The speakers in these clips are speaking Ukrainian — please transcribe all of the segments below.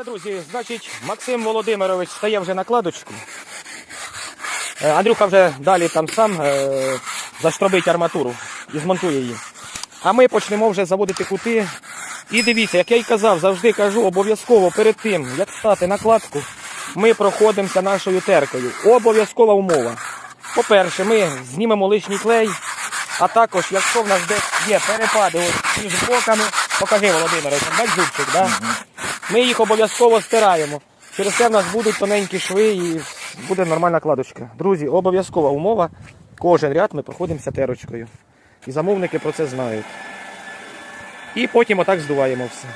Все, друзі, значить, Максим Володимирович стає вже накладочку. Е, Андрюха вже далі там сам е, заштробить арматуру і змонтує її. А ми почнемо вже заводити кути. І дивіться, як я й казав, завжди кажу, обов'язково перед тим, як стати накладку, ми проходимося нашою теркою. Обов'язкова умова. По-перше, ми знімемо лишній клей, а також, якщо в нас десь є перепади між боками, покажи Володимирович, бач зубчик, да? Ми їх обов'язково стираємо. Через це в нас будуть тоненькі шви і буде нормальна кладочка. Друзі, обов'язкова умова. Кожен ряд ми проходимося терочкою. І замовники про це знають. І потім отак здуваємо все.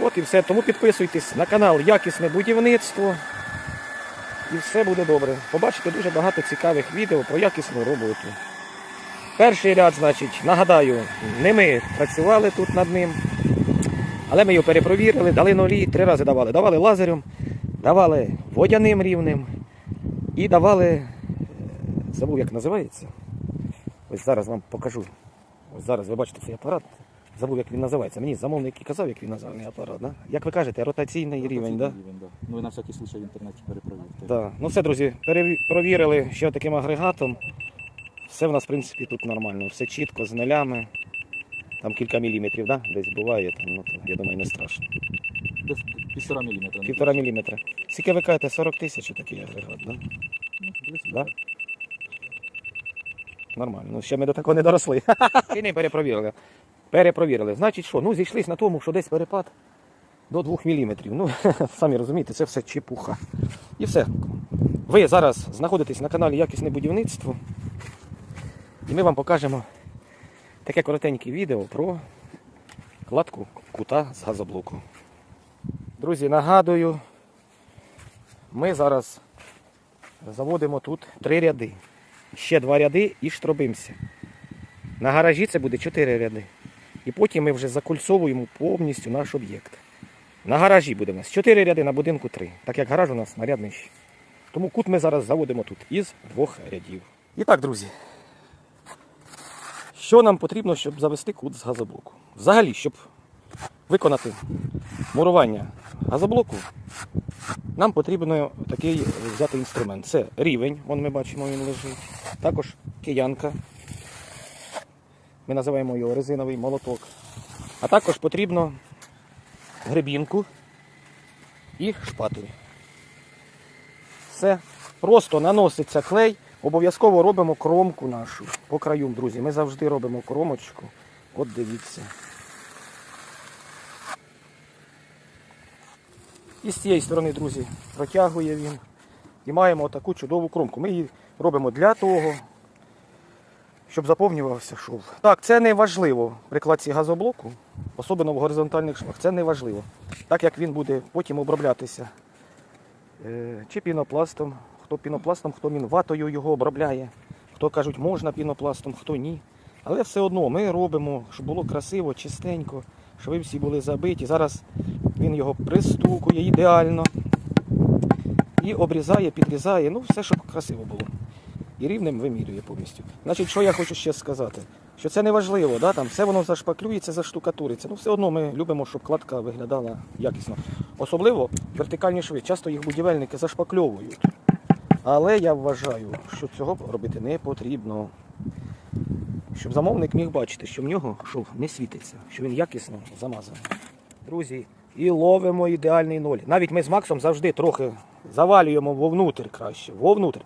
От і все. Тому підписуйтесь на канал Якісне будівництво. І все буде добре. Побачите дуже багато цікавих відео про якісну роботу. Перший ряд, значить, нагадаю, не ми працювали тут над ним. Але ми його перепровірили, дали нолі, три рази давали. Давали лазером, давали водяним рівнем і давали, е, забув як називається. Ось зараз вам покажу. Ось зараз ви бачите цей апарат. Забув, як він називається. Мені замовник і казав, як він називається апарат. Да? Як ви кажете, ротаційний рівень, так? Да? рівень, да. Ну і на всякий случай в інтернеті перепровірте. Да. Ну все, друзі, перевірили ще таким агрегатом. Все в нас, в принципі, тут нормально. Все чітко, з нулями. Там кілька міліметрів, да? десь буває, там, ну, то, я думаю, не страшно. Десь півтора міліметра. Півтора міліметра. Скільки ви кажете, 40 тисяч такий агрегат, да? Ну, близько, Да? Нормально. Ну, ще ми до такого не доросли. І не перепровірили. Перепровірили. Значить, що? Ну, зійшлись на тому, що десь перепад до 2 мм. Ну, самі розумієте, це все чепуха. І все. Ви зараз знаходитесь на каналі Якісне будівництво. І ми вам покажемо таке коротеньке відео про кладку кута з газоблоку. Друзі, нагадую, ми зараз заводимо тут три ряди. Ще два ряди і штробимося. На гаражі це буде чотири ряди. І потім ми вже закульцовуємо повністю наш об'єкт. На гаражі буде у нас чотири ряди, на будинку три. Так як гараж у нас нарядний. Тому кут ми зараз заводимо тут із двох рядів. І так, друзі. Що нам потрібно, щоб завести кут з газоблоку? Взагалі, щоб виконати мурування газоблоку, нам потрібно такий взяти інструмент. Це рівень, вон ми бачимо, він лежить. Також киянка. Ми називаємо його резиновий молоток. А також потрібно гребінку і шпатель. Все. Просто наноситься клей. Обов'язково робимо кромку нашу по краю, друзі. Ми завжди робимо кромочку. От дивіться. І з цієї сторони, друзі, протягує він. І маємо таку чудову кромку. Ми її робимо для того, щоб заповнювався шов. Так, це не важливо при кладці газоблоку, особливо в горизонтальних швах. Це не важливо. Так як він буде потім оброблятися е, чи пінопластом, хто пінопластом, хто він ватою його обробляє. Хто кажуть, можна пінопластом, хто ні. Але все одно ми робимо, щоб було красиво, чистенько, щоб ви всі були забиті. Зараз він його пристукує ідеально. І обрізає, підрізає, ну все, щоб красиво було. І рівнем вимірює повністю. Значить, що я хочу ще сказати? Що це не важливо, да? все воно зашпаклюється, заштукатуриться. Ну все одно ми любимо, щоб кладка виглядала якісно. Особливо вертикальні шви. Часто їх будівельники зашпакльовують. Але я вважаю, що цього робити не потрібно. Щоб замовник міг бачити, що в нього шов не світиться, що він якісно замазаний. Друзі, і ловимо ідеальний ноль. Навіть ми з Максом завжди трохи завалюємо вовнутрь краще. Вовнутрь.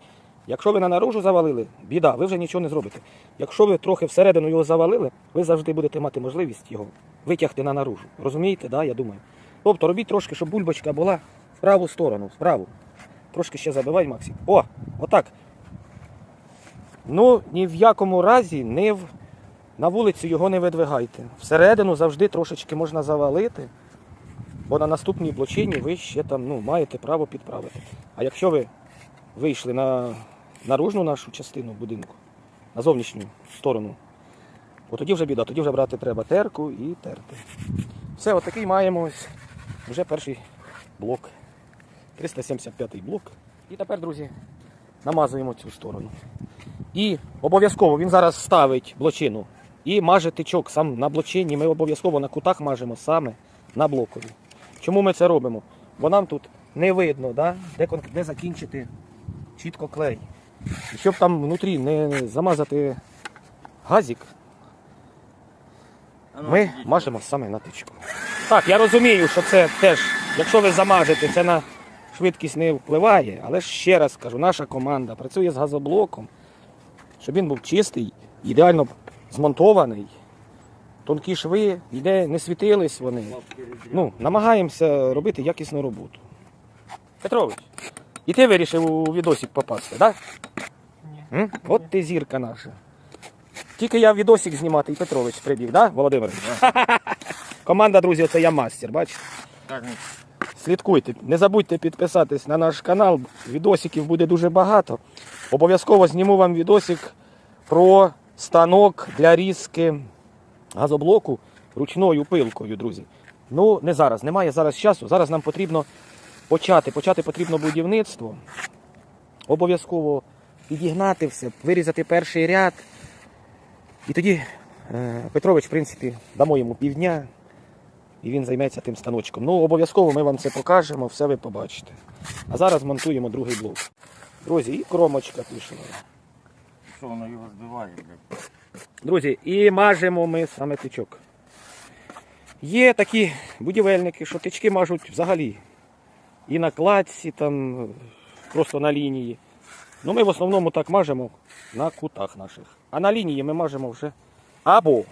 Якщо ви на наружу завалили, біда, ви вже нічого не зробите. Якщо ви трохи всередину його завалили, ви завжди будете мати можливість його витягти на наружу. Розумієте, да, я думаю. Тобто робіть трошки, щоб бульбочка була в праву сторону, в праву. Трошки ще забивай, Максим. О, отак. Ну, ні в якому разі не в... на вулицю його не видвигайте. Всередину завжди трошечки можна завалити, бо на наступній блочині ви ще там ну, маєте право підправити. А якщо ви вийшли на наружну нашу частину будинку, на зовнішню сторону, от тоді вже біда, тоді вже брати треба терку і терти. Все, отакий маємо вже перший блок. 375 блок. І тепер, друзі, намазуємо цю сторону. І обов'язково він зараз ставить блочину і маже тичок сам на блочині. Ми обов'язково на кутах мажемо саме на блокові. Чому ми це робимо? Бо нам тут не видно, да? де, де закінчити чітко клей. І щоб там внутрі не замазати газик, ми мажемо саме на тичку. Так, я розумію, що це теж, якщо ви замажете, це на швидкість не впливає, але ще раз кажу, наша команда працює з газоблоком, щоб він був чистий, ідеально змонтований, тонкі шви, ніде не світились вони. Ну, намагаємося робити якісну роботу. Петрович, і ти вирішив у відосик попасти, так? Да? М? От ти зірка наша. Тільки я відосик знімати і Петрович прибіг, да, Володимир? Команда, друзі, це я мастер, бачите? Слідкуйте, не забудьте підписатись на наш канал. Відосиків буде дуже багато. Обов'язково зніму вам відосик про станок для різки газоблоку ручною пилкою, друзі. Ну, не зараз, немає зараз часу. Зараз нам потрібно почати. Почати потрібно будівництво. Обов'язково підігнати все, вирізати перший ряд. І тоді е, Петрович, в принципі, дамо йому півдня, і він займеться тим станочком. Ну, обов'язково ми вам це покажемо, все ви побачите. А зараз монтуємо другий блок. Друзі, і кромочка пішла. Що воно його збиває, блядь? Друзі, і мажемо ми саме тичок. Є такі будівельники, що тички мажуть взагалі. І на кладці, там, просто на лінії. Ну ми в основному так мажемо на кутах наших. А на лінії ми мажемо вже або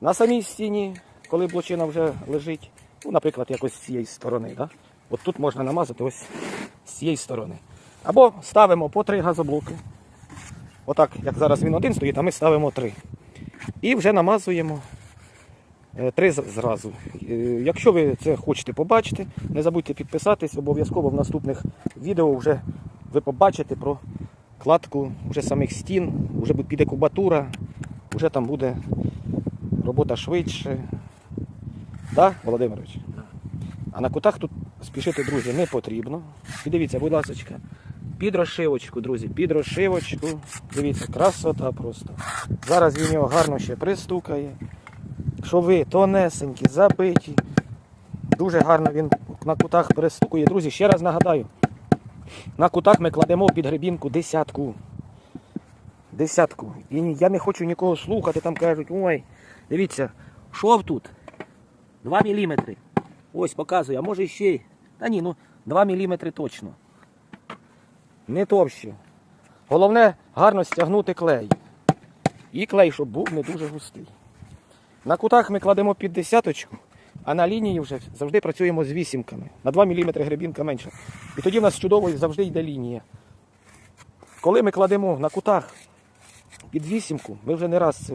на самій стіні, коли блочина вже лежить. Ну, наприклад, якось з цієї сторони. Да? От тут можна намазати ось з цієї сторони. Або ставимо по три газоблоки. Отак, як зараз він один стоїть, а ми ставимо три. І вже намазуємо е, три зразу. Е, Якщо ви це хочете побачити, не забудьте підписатись, обов'язково в наступних відео вже ви побачите про кладку вже самих стін, вже піде кубатура, вже там буде робота швидше. Так, Володимирович? А на кутах тут спішити, друзі, не потрібно. І дивіться, будь ласка, під розшивочку, друзі, під розшивочку. Дивіться, красота просто. Зараз він його гарно ще пристукає. Шови тонесенькі, забиті. Дуже гарно він на кутах пристукує. Друзі, ще раз нагадаю. На кутах ми кладемо під гребінку десятку. Десятку. І я не хочу нікого слухати, там кажуть, ой, дивіться, шов тут 2 мм. Ось показую, а може ще. й- Та ні, ну 2 мм точно. Не товще. Головне гарно стягнути клей. І клей, щоб був не дуже густий. На кутах ми кладемо під десяточку, а на лінії вже завжди працюємо з вісімками. На 2 мм гребінка менша. І тоді в нас чудово завжди йде лінія. Коли ми кладемо на кутах під вісімку, ми вже не раз це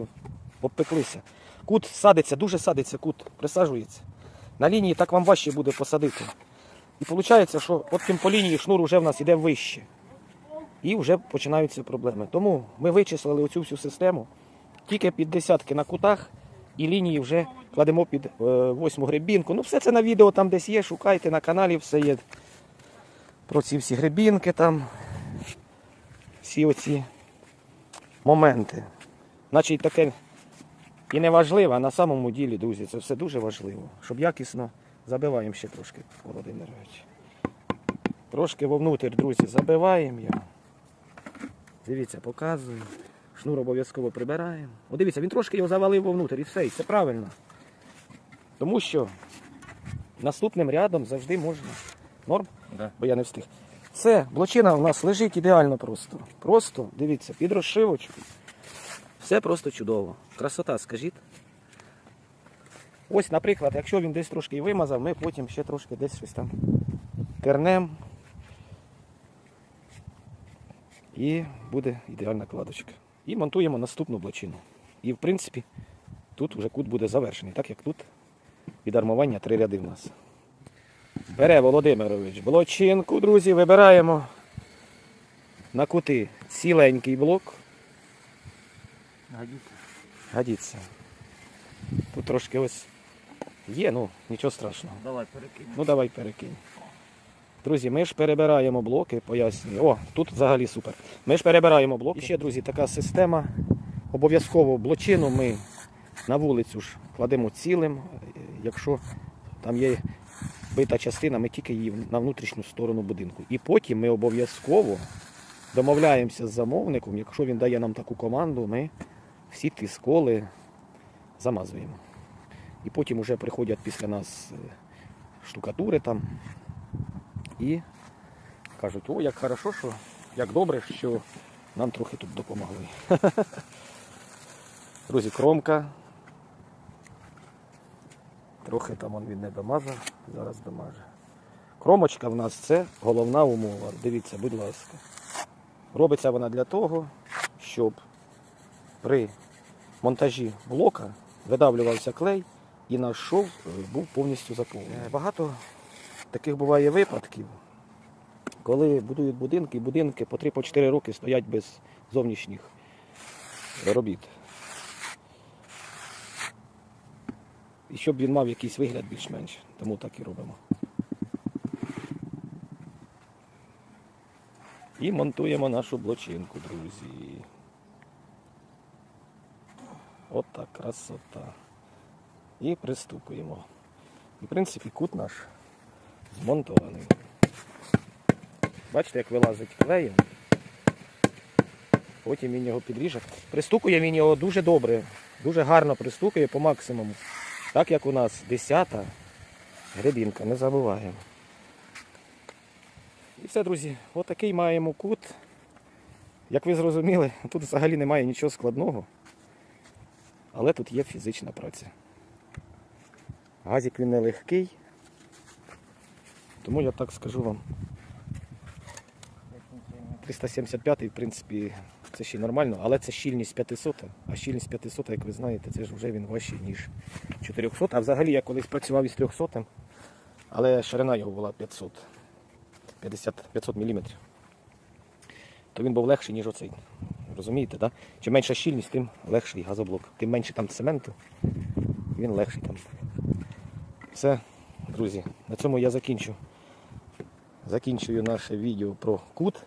обпеклися. Кут садиться, дуже садиться, кут присаджується. На лінії так вам важче буде посадити. І виходить, що потім по лінії шнур вже в нас йде вище. І вже починаються проблеми. Тому ми вичислили оцю всю систему тільки під десятки на кутах і лінії вже кладемо під е, восьму гребінку. Ну, все це на відео там десь є, шукайте на каналі, все є про ці всі гребінки там, всі оці моменти. Значить, таке і не важливо, а на самому ділі, друзі, це все дуже важливо. Щоб якісно забиваємо ще трошки, Володимирович. Трошки вовнутрь, друзі, забиваємо його. Дивіться, показую. Шнур обов'язково прибираємо. О, дивіться, він трошки його завалив вовнутрь і все, і це правильно. Тому що наступним рядом завжди можна. Норм? Да. Бо я не встиг. Все, блочина у нас лежить ідеально просто. Просто, дивіться, під розшивочкою. Все просто чудово. Красота, скажіть. Ось, наприклад, якщо він десь трошки вимазав, ми потім ще трошки десь щось там тернем. І буде ідеальна кладочка. І монтуємо наступну блочину. І в принципі тут вже кут буде завершений, так як тут від армування три ряди в нас. Бере Володимирович блочинку, друзі, вибираємо на кути ціленький блок. Годиться. Годиться. Тут трошки ось є, ну нічого страшного. Давай перекинь. Ну давай перекинь. Друзі, ми ж перебираємо блоки, пояснюю. О, тут взагалі супер. Ми ж перебираємо блоки. І ще, друзі, така система. Обов'язково блочину ми на вулицю ж кладемо цілим, якщо там є бита частина, ми тільки її на внутрішню сторону будинку. І потім ми обов'язково домовляємося з замовником, якщо він дає нам таку команду, ми всі ті сколи замазуємо. І потім вже приходять після нас е, штукатури там і кажуть, о, як хорошо, що як добре, що нам трохи тут допомогли. Друзі, кромка. Трохи там він не домазав, зараз домаже. Кромочка в нас це головна умова. Дивіться, будь ласка. Робиться вона для того, щоб при монтажі блока видавлювався клей і наш шов е, був повністю заповнений. Е, Багато таких буває випадків, коли будують будинки, будинки по 3-4 роки стоять без зовнішніх робіт. І щоб він мав якийсь вигляд більш-менш, тому так і робимо. І монтуємо нашу блочинку, друзі. От так, красота. І пристукуємо. І, в принципі, кут наш змонтований. Бачите, як вилазить клеєм. Потім він його підріже. Пристукує він його дуже добре, дуже гарно пристукує по максимуму. Так як у нас 10-та гребінка, не забуваємо. І все, друзі, отакий маємо кут. Як ви зрозуміли, тут взагалі немає нічого складного. Але тут є фізична праця. Газик він не легкий. Тому я так скажу вам. 375 в принципі, це ще нормально, але це щільність 500, а щільність 500, як ви знаєте, це ж вже він важчий, ніж 400. А взагалі я колись працював із 300, але ширина його була 500, 50, 500 мм. То він був легший, ніж оцей. Розумієте, так? Чим менша щільність, тим легший газоблок. Тим менше там цементу, він легший там. Все, друзі, на цьому я закінчу. Закінчую наше відео про кут.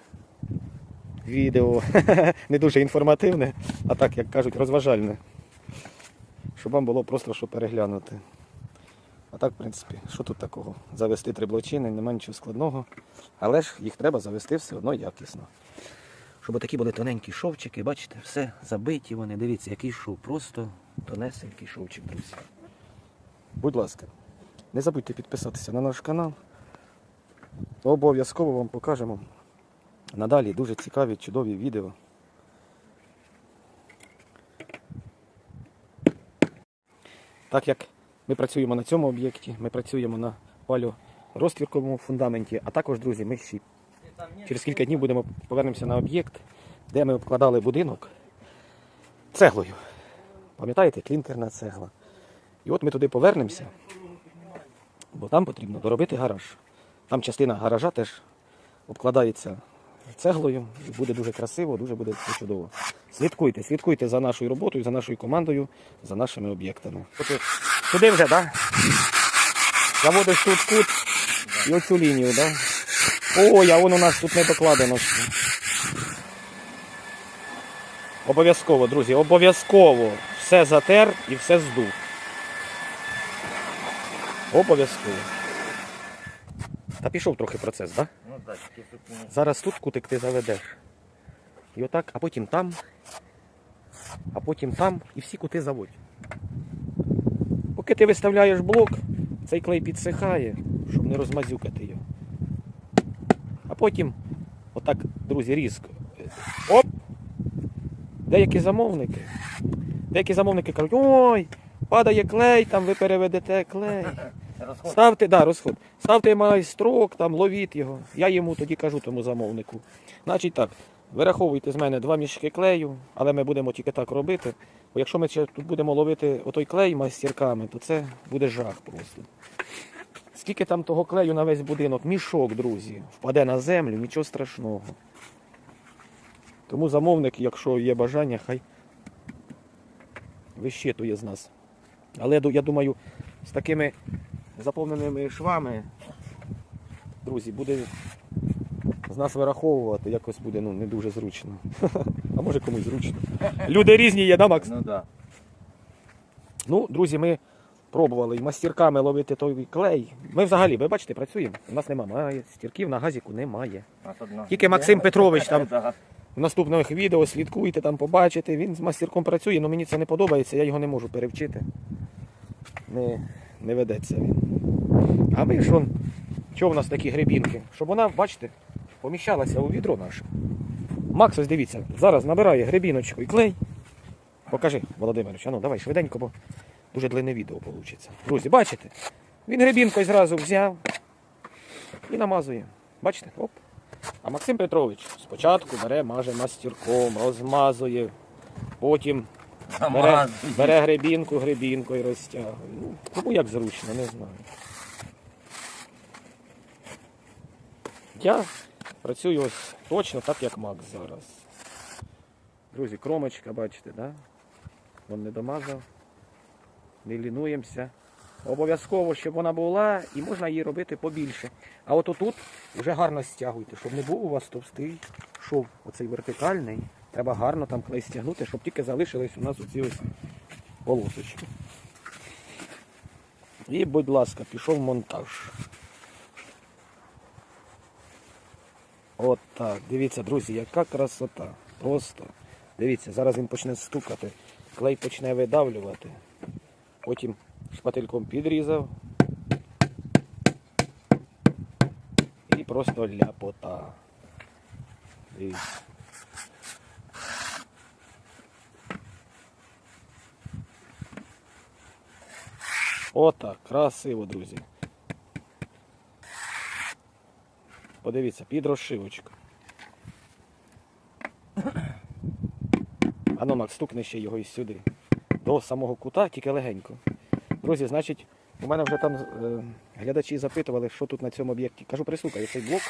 Відео не дуже інформативне, а так, як кажуть, розважальне. Щоб вам було просто що переглянути. А так, в принципі, що тут такого? Завести три блочини, немає нічого складного. Але ж їх треба завести все одно якісно. Щоб такі були тоненькі шовчики, бачите, все забиті вони. Дивіться, який шов. Просто тонесенький шовчик, друзі. Будь ласка, не забудьте підписатися на наш канал. Обов'язково вам покажемо надалі дуже цікаві, чудові відео. Так як ми працюємо на цьому об'єкті, ми працюємо на палю-розтвірковому фундаменті, а також, друзі, ми ще через кілька днів будемо повернемося на об'єкт, де ми обкладали будинок цеглою. Пам'ятаєте, клінкерна цегла. І от ми туди повернемося, бо там потрібно доробити гараж. Там частина гаража теж обкладається цеглою і буде дуже красиво, дуже буде чудово. Слідкуйте, слідкуйте за нашою роботою, за нашою командою, за нашими об'єктами. Сюди вже, так? Да? Заводиш тут кут і оцю лінію, так? Да? Ой, а воно у нас тут не докладено. Обов'язково, друзі, обов'язково все затер і все здув. Обов'язково. Та пішов трохи процес, так? Да? Ну так, тільки Зараз тут кутик ти заведеш. І отак, а потім там, а потім там, і всі кути заводь. Поки ти виставляєш блок, цей клей підсихає, щоб не розмазюкати його. А потім, отак, друзі, різко. Оп! Деякі замовники. Деякі замовники кажуть, ой, падає клей, там ви переведете клей. розход. Ставте, да, розход. Ставте майстрок, там, ловіть його. Я йому тоді кажу тому замовнику. Значить так, вираховуйте з мене два мішки клею, але ми будемо тільки так робити. Бо якщо ми ще тут будемо ловити отой клей майстерками, то це буде жах просто. Скільки там того клею на весь будинок, мішок, друзі, впаде на землю, нічого страшного. Тому замовник, якщо є бажання, хай вищитує з нас. Але я думаю, з такими заповненими швами, друзі, буде з нас вираховувати, якось буде ну, не дуже зручно. А може комусь зручно. Люди різні є, да, Макс? Ну так. Ну, друзі, ми пробували і мастерками ловити той клей. Ми взагалі, ви бачите, працюємо. У нас немає стірків на газіку немає. Тільки Максим Петрович там в наступних відео слідкуйте, там побачите. Він з мастерком працює, але мені це не подобається, я його не можу перевчити. Не, не ведеться він. А ми ж он, що в нас такі гребінки? Щоб вона, бачите, поміщалася у відро наше. Макс, ось дивіться, зараз набирає гребіночку і клей. Покажи, Володимирович, а ну давай швиденько, бо дуже длинне відео вийде. Друзі, бачите? Він гребінкою зразу взяв і намазує. Бачите? Оп. А Максим Петрович спочатку бере, маже мастерком, розмазує, потім бере, бере гребінку, гребінкою розтягує. Ну, кому як зручно, не знаю. Я працюю ось точно так, як Макс зараз. Друзі, кромочка, бачите, да? Вон не домазав. Не лінуємося. Обов'язково, щоб вона була, і можна її робити побільше. А от отут вже гарно стягуйте, щоб не був у вас товстий шов, оцей вертикальний. Треба гарно там клей стягнути, щоб тільки залишились у нас оці ось полосочки. І, будь ласка, пішов монтаж. От так. Дивіться, друзі, яка красота. Просто. Дивіться, зараз він почне стукати, клей почне видавлювати. Потім шпательком підрізав. І просто ляпота. Дивіться. Отак, красиво, друзі. Подивіться, під розшивочку. Ано, Макс, стукни ще його і сюди. До самого кута, тільки легенько. Друзі, значить, у мене вже там е, глядачі запитували, що тут на цьому об'єкті. Кажу, прислухай, цей блок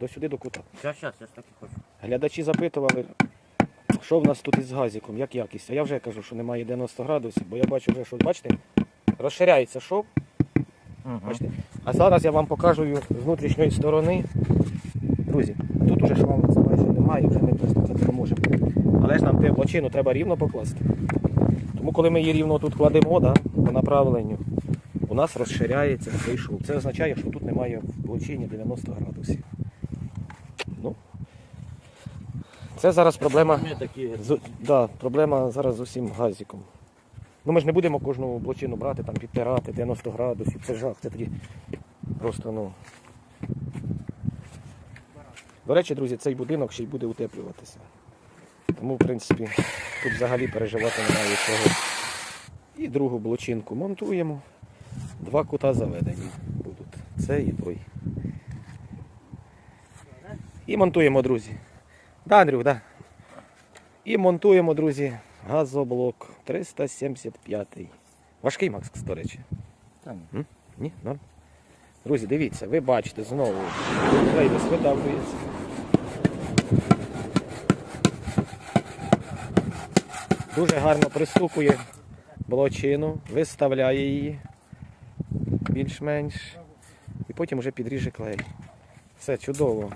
до сюди до кута. Щас, щас, я ж так і хочу. Глядачі запитували, що в нас тут із газиком, як якість. А я вже кажу, що немає 90 градусів, бо я бачу вже, що бачите, розширяється шов. Бачите? А зараз я вам покажу з внутрішньої сторони. Друзі, тут уже шва немає, вже ми пристукати не можемо. Але ж нам те плачину треба рівно покласти. Тому коли ми її рівно тут кладемо, да, по направленню, у нас розширяється цей шов. Це означає, що тут немає в площині 90 градусів. Ну, це зараз проблема. З, да, проблема зараз з усім газиком. Ну ми ж не будемо кожну блочину брати, там підтирати 90 градусів, це жах, це тоді просто ну. До речі, друзі, цей будинок ще й буде утеплюватися. Тому, в принципі, тут взагалі переживати немає чого. І другу блочинку монтуємо. Два кута заведені будуть. Це і той. І монтуємо, друзі. Да, Андрюх, да. І монтуємо, друзі, газоблок 375. Важкий Макс, до речі. Та ні. Ні? Норм? Друзі, дивіться, ви бачите знову. Видавлюється. Дуже гарно пристукує блочину, виставляє її більш-менш. І потім вже підріже клей. Все чудово.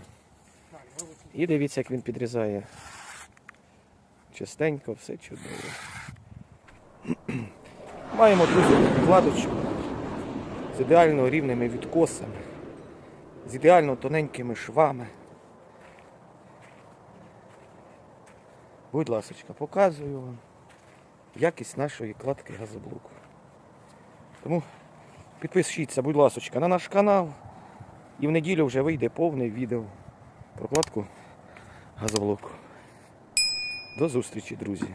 І дивіться, як він підрізає. Чистенько, все чудово. Маємо, друзі, вкладочку з ідеально рівними відкосами, з ідеально тоненькими швами. Будь ласочка, показую вам якість нашої кладки газоблоку. Тому підпишіться, будь ласочка, на наш канал. І в неділю вже вийде повне відео про кладку газоблоку. До зустрічі, друзі!